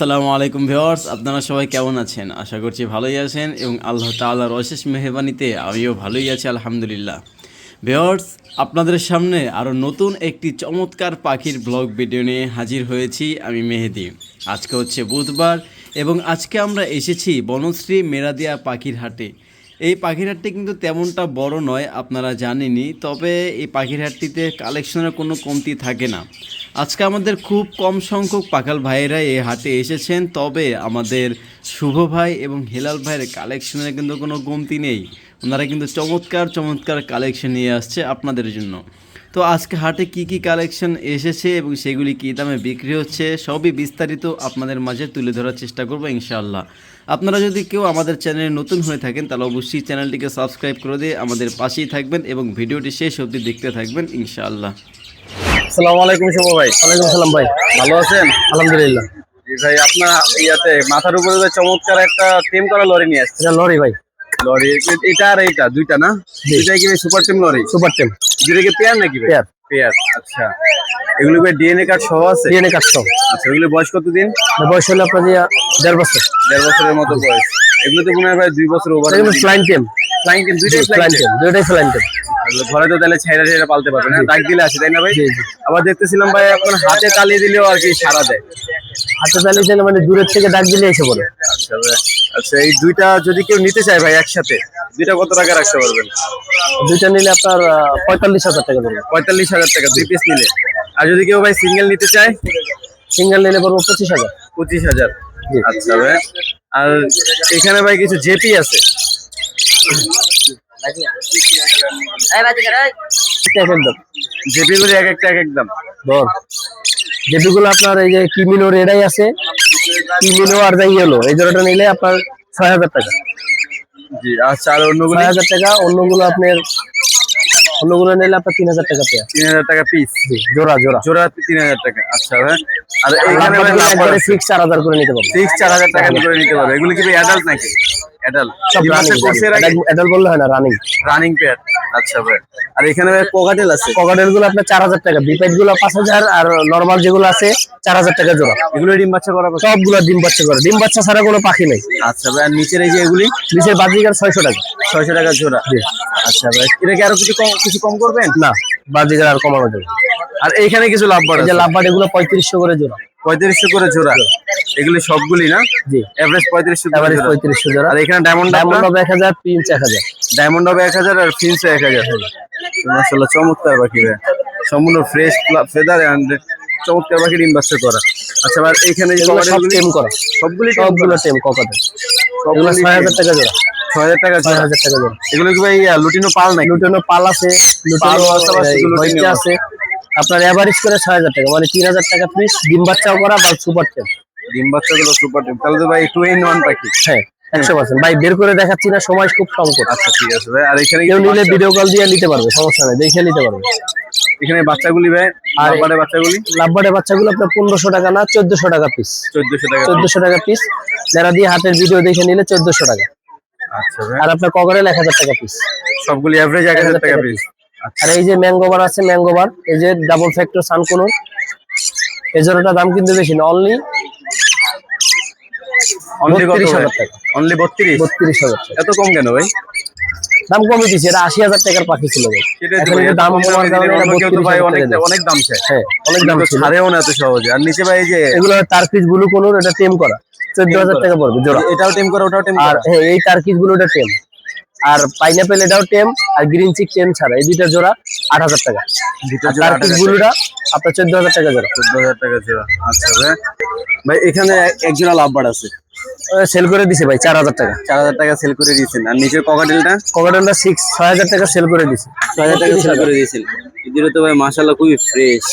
আসসালামু আলাইকুম ভিওয়ার্স আপনারা সবাই কেমন আছেন? আশা করছি ভালোই আছেন এবং আল্লাহ তাআলার অশেষ মেহরবানিতে আমিও ভালোই আছি, আলহামদুলিল্লাহ। ভিওয়ার্স আপনাদের সামনে আরও নতুন একটি চমৎকার পাখির ব্লগ ভিডিও নিয়ে হাজির হয়েছি আমি মেহেদি। আজকে হচ্ছে বুধবার এবং আজকে আমরা এসেছি বনশ্রী মেরাদিয়া পাখির হাটে। এই পাখিরহাটটি কিন্তু তেমনটা বড় নয়, আপনারা জানেনি তবে এই পাখিরহাটটিতে কালেকশনের কোনো কমতি থাকে না। আজকে আমাদের খুব কম সংখ্যক পাখাল ভাইয়েরা এই হাটে এসেছেন, তবে আমাদের শুভ ভাই এবং হেলাল ভাইয়ের কালেকশনের কিন্তু কোনো কমতি নেই। ওনারা কিন্তু চমৎকার চমৎকার কালেকশন নিয়ে আসছে আপনাদের জন্য। তো আজকে হাটে কি কি কালেকশন এসেছে এবং সেগুলি কী দামে বিক্রি হচ্ছে সবই বিস্তারিত আপনাদের মাঝে তুলে ধরার চেষ্টা করব ইনশাআল্লাহ। আপনারা যদি কেউ আমাদের চ্যানেলে নতুন হয়ে থাকেন তাহলে অবশ্যই চ্যানেলটিকে সাবস্ক্রাইব করে দিয়ে আমাদের পাশেই থাকবেন এবং ভিডিওটি শেষ অবধি দেখতে থাকবেন ইনশাআল্লাহ। আসসালামু আলাইকুম শুভ ভাই। ওয়ালাইকুম সালাম ভাই। ভালো আছেন? আলহামদুলিল্লাহ। জি ভাই আপনার ইয়াতে মাথার উপরে যে চমৎকার একটা টিম করা লরি নিয়ে আসছে লরি ভাই। লরি এটা আর দুইটা না? দুইটাই কি সুপার টিম লরি? সুপার টেম দুইটা কি পেয়ার নাকি পেয়ার পেয়ার আচ্ছা। এগুলো ভাই ডিএনএ কার্ড সহ আছে? ডিএনএ কাটছো আচ্ছা এগুলো বয়স কতদিন বয়স হলো আপনার দেড় বছর। দেড় বছরের মতো বয়স। এগুলো তো মনে হয় ভাই দুই বছর ওভার ফ্লাইন টেম ফ্লাইং টিম দুইটাই ফ্লাইন ফ্লাইং টেম দুইটাই টেম ঘরে তো তাহলে ছাইরা ছাইরা পালতে পারবেন হ্যাঁ ডাক দিলে আসে তাই না ভাই। আবার দেখতেছিলাম ভাই আপনার হাতে তালিয়ে দিলেও আর কি সারা দেয়। হাতে চালিয়ে চালিয়ে মানে দূরের থেকে ডাক দিলে এসে পড়ে। আচ্ছা ভাই। আচ্ছা এই দুইটা যদি কেউ নিতে চায় ভাই একসাথে দুইটা কত টাকা রাখতে পারবেন? দুইটা নিলে আপনার আহ, পঁয়তাল্লিশ হাজার টাকা ধরবে পঁয়তাল্লিশ হাজার টাকা দুই পিস নিলে। আর যদি কেউ ভাই সিঙ্গেল নিতে চায়? সিঙ্গেল নিলে পড়ব পঁচিশ হাজার। পঁচিশ হাজার। আচ্ছা ভাই। আর এখানে ভাই কিছু জেপি আছে? এক একদম। জেপি গুলো এক একটা এক একদম। ধর। যেগুলো আপনার এই যে কিমিনো রেডাই আছে। কিমিনো আর যাই ইয়েলো এই জোড়াটা নিলে আপনার ছয় হাজার টাকা। জি আচ্ছা আর অন্যগুলো? ছয় হাজার টাকা অন্যগুলো আপনার অন্যগুলো নিলে আপনার তিন হাজার টাকা পেয়ে তিন হাজার টাকা পিস জোড়া জোড়া। জোড়া তিন হাজার টাকা আচ্ছা ভাই। আর এইখানে সিক্স চার হাজার করে নিতে পারব সিক্স চার হাজার টাকা করে নিতে পারব। এগুলো কি অ্যাডাল্ট নাকি? অ্যাডাল্ট সব রানিং এডাল বললে হয় না রানিং রানিং পেয়ার আচ্ছা ভাই। আর এখানে কোকাটেল আছে। ককাটেলগুলো আপনার চার হাজার টাকা গুলো পাঁচ হাজার আর নর্মাল যেগুলো আছে চার হাজার টাকা জোড়া। এগুলো ডিম বাচ্চা করা পাবে? সবগুলো ডিম বাচ্চা করে। ডিম বাচ্চা ছাড়া কোনো পাখি নেই। আচ্ছা ভাই আর নিচের এই যে এগুলি? নিচের বাজিকার ছয়শো টাকা। ছয়শো টাকা জোড়া। আচ্ছা ভাই এটা কি আরও কিছু কম কিছু কম করবেন? না বাজিকার আর কমানো যাবে আর এইখানে কিছু লাভ এই যে লাভবাট এগুলো পঁয়ত্রিশশো করে জোড়া। পঁয়ত্রিশশো করে জোড়া। এগুলি সবগুলি না? জি। এভারেজ পঁয়ত্রিশশো এভারেজ পঁয়ত্রিশশো জোড়া। আর এখানে ডায়মন্ড ডায়মন্ড হবে এক হাজার পিঞ্চ এক হাজার। ডায়মন্ড হবে এক হাজার আর ফিন্স এক হাজার। মাসাল্লাহ চমৎকার পাখি সম্পূর্ণ ফ্রেশ ফেদার অ্যান্ড চমৎকার পাখি ডিম বাচ্চা করা। আচ্ছা আর এখানে সব টেম করা। সবগুলি সবগুলো টেম ককাটেল এগুলো ছয় হাজার টাকা জোড়া। ছয় হাজার টাকা ছয় হাজার টাকা জোড়া। এগুলো কি ভাই লুটিনো পাল নাকি? লুটেনো পাল আছে লুটেনো আছে। আপনার এভারেজ করে ছয় হাজার টাকা। মানে তিন হাজার টাকা পিস ডিম বাচ্চাও করা বা সুপার টেম ডিম বাচ্চা গুলো সুপার টিম তাহলে তো ভাই টু ইন ওয়ান পাখি হ্যাঁ একশো পার্সেন্ট ভাই বের করে দেখাচ্ছি না সময় খুব সংকট আচ্ছা ঠিক আছে ভাই। আর এখানে কেউ নিলে ভিডিও কল দিয়ে নিতে পারবে সমস্যা নেই দেখে নিতে পারবে। এখানে বাচ্চাগুলি ভাই আর- বাচ্চাগুলি? লাভবার্ডের বাচ্চাগুলো আপনার পনেরোশো টাকা না চোদ্দশো টাকা পিস চোদ্দশো টাকা চোদ্দশো টাকা পিস যারা দিয়ে হাতের ভিডিও দেখে নিলে চোদ্দশো টাকা। আচ্ছা আর আপনার কগরেল এক হাজার টাকা পিস সবগুলি এভারেজ এক হাজার টাকা পিস আর এই যে ম্যাঙ্গোবার আছে ম্যাঙ্গোবার এই যে ডাবল ফ্যাক্টর সানকুনো এই জোড়াটা দাম কিন্তু বেশি না অনলি অনলি কত টাকা। অনলি বত্রিশ? বত্রিশ হাজার এত কম কেন ভাই? দাম কমে দিচ্ছে এটা আশি হাজার টাকার পাখি ছিল দাম অনেক দাম হ্যাঁ অনেক দাম ছাড়েও না এত সহজে। আর নিচে ভাই এই যে এগুলো টার্কিজ ব্লু কোনোর এটা টেম করা। চোদ্দ হাজার টাকা পড়বে জোড়া। এটাও টিম করে ওটাও টিম আর হ্যাঁ এই টার্কিজগুলো এটা টেম আর পাইনাপেল এটাও টেম আর গ্রিন চিক টেম ছাড়া। এই দুইটা জোড়া আট হাজার টাকা। আর আপনার চোদ্দ হাজার টাকা জোড়া। চোদ্দ হাজার টাকা জোড়া। আচ্ছা ভাই। ভাই এখানে এক জোড়া লাভবার আছে। সেল করে দিছে ভাই চার হাজার টাকা। চার হাজার টাকা সেল করে দিয়েছেন। আর নিচের ককাটেলটা ককাটেলটা সিক্স ছয় হাজার টাকা সেল করে দিছে। ছয় হাজার টাকা সেল করে দিয়েছেন। এদের তো ভাই মাশাল্লাহ খুবই ফ্রেশ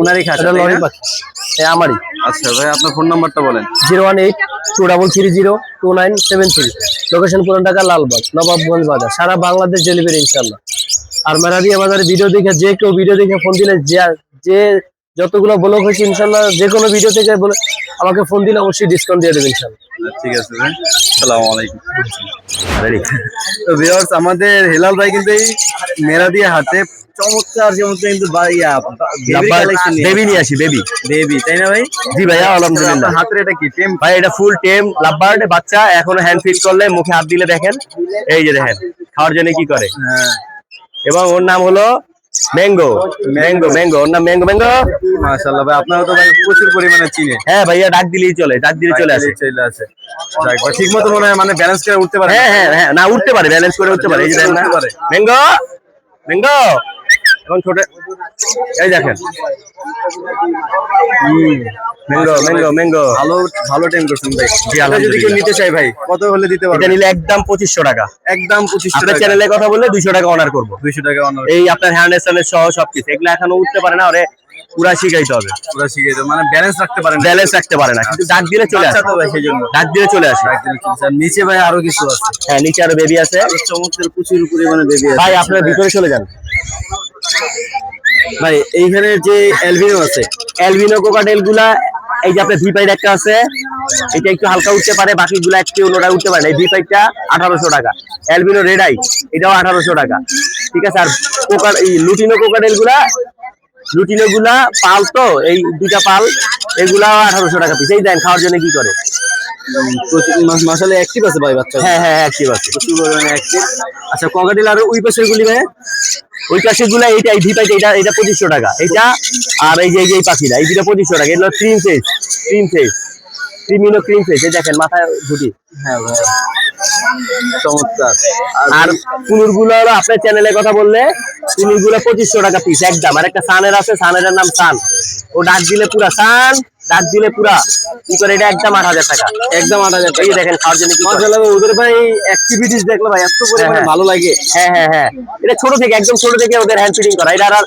ওনারই খাসা লরি পাখি। এই আমারই। আচ্ছা ভাই আপনার ফোন নাম্বারটা বলেন। Zero one eight two double three zero two nine seven three. Location পুরান ঢাকা লালবাগ নবাবগঞ্জ বাজার। সারা বাংলাদেশ ডেলিভারি ইনশাল্লাহ আর মেরাদিয়া বাজারে ভিডিও দেখে যে কেউ ভিডিও দেখে ফোন দিলে যে যে যতগুলো ব্লগ হয়েছে ইনশাল্লাহ যে কোনো ভিডিও থেকে বলে আমাকে ফোন দিলে অবশ্যই ডিসকাউন্ট দিয়ে দেবেন ইনশাল্লাহ। ঠিক আছে ভাই। আসসালামু আলাইকুম। তো ভিউয়ার্স আমাদের হেলাল ভাই কিন্তু এই মেরা দিয়ে হাতে চমৎকার চমৎকার কিন্তু বেবি নিয়ে আসি। বেবি বেবি তাই না ভাই? জি ভাইয়া আলহামদুলিল্লাহ। হাতের এটা কি টেম? ভাই এটা ফুল টেম লাভবার্ড বাচ্চা এখনও হ্যান্ড ফিট করলে মুখে হাত দিলে দেখেন। এই যে দেখেন খাওয়ার জন্য কি করে? হ্যাঁ। এবং ওর নাম হলো ম্যাঙ্গো ম্যাঙ্গো ম্যাঙ্গো ওর নাম ম্যাঙ্গো ম্যাঙ্গো মাশাআল্লাহ ভাই আপনারা তো ভাই প্রচুর পরিমাণে চিনে। হ্যাঁ ভাইয়া ডাক দিলেই চলে ডাক দিলে চলে আসে। চলে আসে। ঠিক মতো মনে হয় মানে ব্যালেন্স করে উঠতে পারে হ্যাঁ হ্যাঁ হ্যাঁ না উঠতে পারে ব্যালেন্স করে উঠতে পারে এই যে ম্যাঙ্গো ম্যাঙ্গো এবং ছোট এই দেখেন। Mango mango mango. ভালো ভালো করছেন ভাই। জি, যদি কেউ নিতে চাই ভাই কত হলে দিতে এটা পারবেন নিলে একদম পঁচিশশো টাকা। একদম পঁচিশশো টাকা। চ্যানেলে কথা বললে দুইশো টাকা অনার করব। দুইশো টাকা অনার এই আপনার হ্যান্ড এসনের সহ সবকিছু। এগুলো এখনও উঠতে পারে না ওরে পুরা শিখাইতে হবে। পুরো শিখে দেবো মানে ব্যালেন্স রাখতে পারেন ব্যালেন্স রাখতে পারে না। কিন্তু ডাক দিলে চলে আসে। ভাই সেই জন্য ডাক দিলে চলে আসে। নিচে ভাই আরও কিছু আছে। হ্যাঁ নিচে আরও বেবি আছে। চমৎকার প্রচুর পরিমাণে বেবি আছে। ভাই আপনার ভিতরে চলে যান। ভাই এইখানে যে অ্যালবিনো আছে অ্যালবিনো কোকাটেলগুলা এই যে আপনার ভি পাইড একটা আছে এটা একটু হালকা উঠতে পারে বাকি গুলা একটু অন্যটা উঠতে পারে। এই আঠারোশো টাকা। অ্যালবিনো রেড আই এটাও আঠারোশো টাকা। ঠিক আছে আর কোকার এই লুটিনো কোকাটেলগুলা লুটিনো গুলা পাল তো এই দুইটা পাল এগুলা আঠারোশো টাকা পিস এই দেন খাওয়ার জন্য কি করে? মাসালে অ্যাক্টিভ আছে ভাই বাচ্চা হ্যাঁ হ্যাঁ হ্যাঁ আছে। প্রচুর পরিমাণে অ্যাক্টিভ আচ্ছা ককাটিল আর ওই পাশের গুলি ভাই? ওই পাশেরগুলা এইটা এই এটা এটা পঁচিশশো টাকা। এটা আর এই যে এই যে পাখিটা এই দুটা পঁচিশশো টাকা। এগুলো ক্রিম ফেস ক্রিম ফেস ক্রিমিনো ক্রিম ফেস এই দেখেন মাথায় ঝুটি হ্যাঁ ভাই চমৎকার। আর কুনুরগুলো হলো আপনার চ্যানেলে কথা বললে কুনুরগুলো পঁচিশশো টাকা পিস একদম। আর একটা সানের আছে সানের নাম সান। ও ডাক দিলে পুরা সান ডাক দিলে পুরা কি করে এটা একদম আট হাজার টাকা। একদম আট হাজার এই দেখেন খাওয়ার জন্য কি ওদের ভাই অ্যাক্টিভিটিস দেখলে ভাই এত পরিমাণে হ্যাঁ। ভালো লাগে। হ্যাঁ হ্যাঁ হ্যাঁ। এটা ছোট থেকে একদম ছোট থেকে ওদের হ্যান্ড ফিটিং করা। এটার আর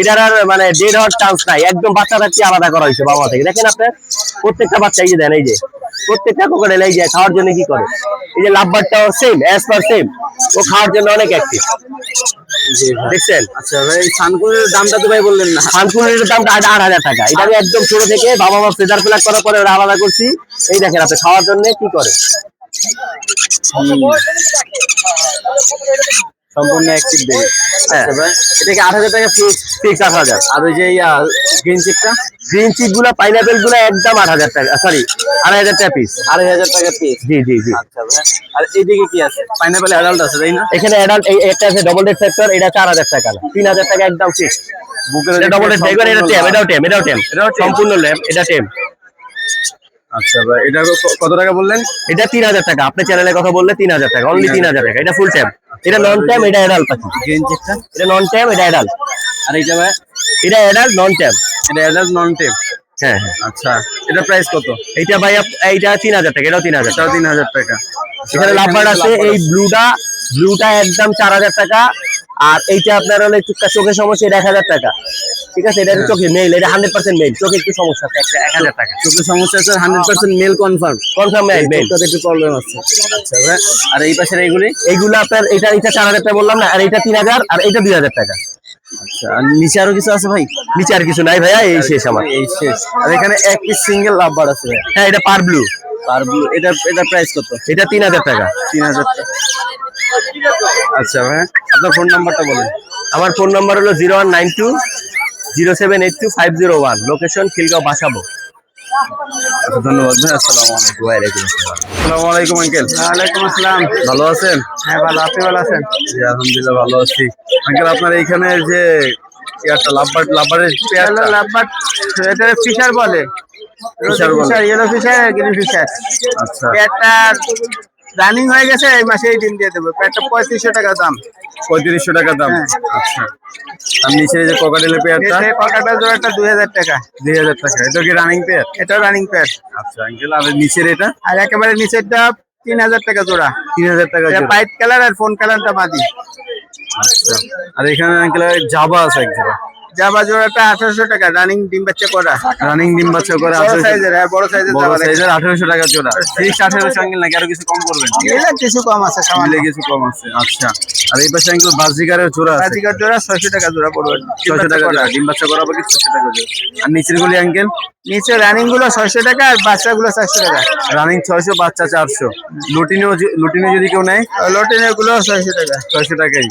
এটার আর মানে ডেড হওয়ার চান্স নাই। একদম বাচ্চা থাকতে আলাদা করা হয়েছে বাবা থেকে। দেখেন আপনার প্রত্যেকটা বাচ্চা এই যে দেন এই যে। প্রত্যেকটা কোকারেল এই যে খাওয়ার জন্য কি করে? এই যে লাভবারটাও সেম অ্যাজ পার সেম ও খাওয়ার জন্য অনেক অ্যাক্টিভ দেখছেন? আচ্ছা ভাই দামটা তো ভাই বললেন না। দামটা আট হাজার টাকা। এটা আমি একদম ছোট থেকে বাবা মা ফেদার করার পরে ওরা আলাদা করছি। এই দেখেন আপনি খাওয়ার জন্য কি করে? সম্পূর্ণ অ্যাক্টিভ হ্যাঁ। আচ্ছা এটা কি আট হাজার টাকা ফিক্স ফিক্স আট হাজার। আর ওই যে গ্রিন চেকটা গ্রিন চিকগুলা পাইনাপেলগুলা একদম আট হাজার টাকা সরি আড়াই হাজার টাকা পিস আড়াই হাজার টাকা পিস জি জি জি। আচ্ছা ভাই আর এইদিকে কি আছে? পাইনাপেল অ্যাডাল্ট আছে তাই না? এখানে অ্যাডাল্ট এই একটা আছে ডবল ফ্যাক্টর এটা চার হাজার টাকা। তিন হাজার টাকা একদম ফিক্স বুকের এটা ডবল এটা টেম এটাও টেম এটাও টেম সম্পূর্ণ এটা টেম আচ্ছা ভাই এটা কত টাকা বললেন? এটা তিন হাজার টাকা আপনার চ্যানেলে কথা বললে তিন হাজার টাকা অনলি তিন হাজার টাকা এটা ফুল ট্যাম এটা নন ট্যাম এটা অ্যাডাল্ট পাখি। এটা নন ট্যাম এটা অ্যাডাল্ট আর এইটা ভাই এটা অ্যাডাল্ট নন ট্যাম এটা অ্যাডাল্ট নন টেপ হ্যাঁ হ্যাঁ। আচ্ছা এটা প্রাইস কত? এইটা ভাই এইটা তিন হাজার টাকা এটাও তিন হাজার। এটাও তিন হাজার টাকা। এখানে লাভবার আছে এই ব্লুটা ব্লুটা একদম চার হাজার টাকা। আর এইটা আপনার হলে একটু চোখের সমস্যা এটা এক হাজার টাকা। ঠিক আছে? এটা চোখে মেল এটা হান্ড্রেড পার্সেন্ট মেল চোখে একটু সমস্যা আছে এক হাজার টাকা। চোখের সমস্যা আছে hundred percent male confirm confirm male male একটু প্রবলেম আছে। আচ্ছা আর এই পাশের এইগুলি? এইগুলো আপনার এটা এটা চার হাজার টাকা বললাম না আর এটা তিন হাজার আর এটা দুই হাজার টাকা। আচ্ছা আর নিচে আরও কিছু আছে ভাই? নিচে আর কিছু নাই ভাইয়া এই শেষ আমার। এই শেষ। আর এখানে এক পিস সিঙ্গেল লাভবার আছে হ্যাঁ এটা পার ব্লু আর blue, এটা এটা প্রাইস কত? এটা তিন হাজার টাকা। তিন হাজার টাকা। আচ্ছা ভাই আপনার ফোন নাম্বারটা বলেন। আমার ফোন নাম্বার হলো zero one nine two zero seven eight two five zero one location Khilgaon Basabo. ধন্যবাদ ভাই আসসালামু আলাইকুম। ওয়ালাইকুম আসসালাম। আসসালামু আলাইকুম আঙ্কেল। ওয়ালাইকুম আসসালাম। ভালো আছেন? হ্যাঁ ভালো আপনি ভালো আছেন? জি আলহামদুলিল্লাহ ভালো আছি। আঙ্কেল আপনার এইখানে যে ইয়ারটা লাভবার লাভবার্ডের পেয়ারটা? লাভবার্ড এটা ফিশার বলে। ফিশার বলে। Fischer yellow Fischer green Fischer. আচ্ছা। পেয়ারটা রানিং হয়ে গেছে এই মাসে এই ডিম দিয়ে দেবো। পেয়ারটা পঁয়ত্রিশশো টাকা দাম। পঁয়ত্রিশশো টাকা দাম। হ্যাঁ। আচ্ছা। আর নিচে যে কোকাটেলের পেয়ারটা? এতে জোড়াটা দুই হাজার টাকা। দুই হাজার টাকা। এটা কি রানিং পেয়ার? Running pair. আচ্ছা আঙ্কেল আর নিচের এটা? আর একেবারে নিচেরটা তিন হাজার টাকা জোড়া। তিন হাজার টাকা কালার আর ফোন কালারটা বাদি আচ্ছা। আর এখানে আঙ্কেল জাবা আছে এক জোড়া জাবা জোড়াটা আঠারোশো টাকা রানিং ডিম বাচ্চা করা। রানিং ডিম বাচ্চা করে বড় 1800 সাইজের হ্যাঁ বড় সাইজের জাবা সাইজের আঠারোশো টাকা জোড়া। ফিক্স আঠারোশো আঙ্কেল নাকি আরও কিছু কম করবেন? এগুলো কিছু কম আছে সামান্য। কিছু কম আছে আচ্ছা। আর এই পাশে আঙ্কেল বাজিকারের জোড়া আছে। বাজিকার জোড়া ছয়শো টাকা জোড়া পড়বে। ছয়শো টাকা জোড়া ডিম বাচ্চা করা পাখি ছয়শো টাকা জোড়া? আর নিচের গুলি আঙ্কেল নিচে রানিংগুলো ছয়শো টাকা আর বাচ্চাগুলো চারশো টাকা। রানিং ছয়শো বাচ্চা চারশো। লুটিনেও য- লুটিনে যদি কেউ নেয়? লটিনেরগুলো ছয়শো টাকা। ছয়শো টাকাই।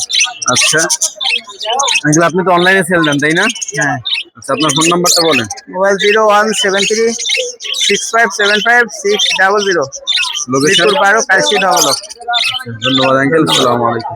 আচ্ছা। আঙ্কেল আপনি তো অনলাইনে সেল দেন তাই না? হ্যাঁ। আচ্ছা আপনার ফোন নাম্বারটা বলেন। Mobile zero one seven three six five seven five six double zero. Location বারো কাশি ধন্যবাদ আঙ্কেল আসসালামু আলাইকুম।